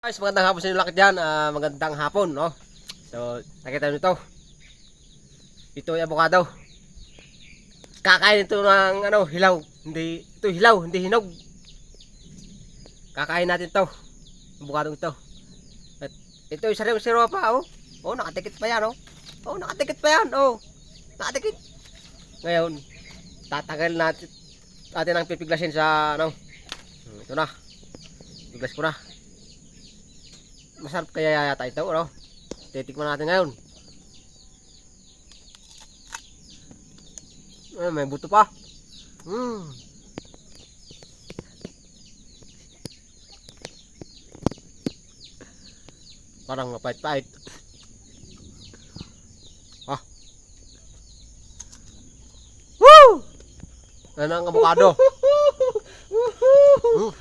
Guys, magandang hapon sa inyo lahat dyan. Ah, magandang hapon, no? So, nakita nyo ito. Ito ay avocado. Kakain ito ng ano, hilaw. Hindi, ito hilaw, hindi hinog. Kakain natin to. Avocado ito. At ito ay sariwang siro pa, oh. Oh, nakatikit pa yan, oh. Oh, nakatikit pa yan, oh. Nakatikit. Ngayon, tatagal natin natin ang pipiglasin sa ano. Hmm, Ito na. Piglas ko na. Masarap kaya yata ito, ano? Titikman natin ngayon. Ay, may buto pa. Hmm. Parang mapait-pait. Ah. Woo! Ano ang avocado? Hmm.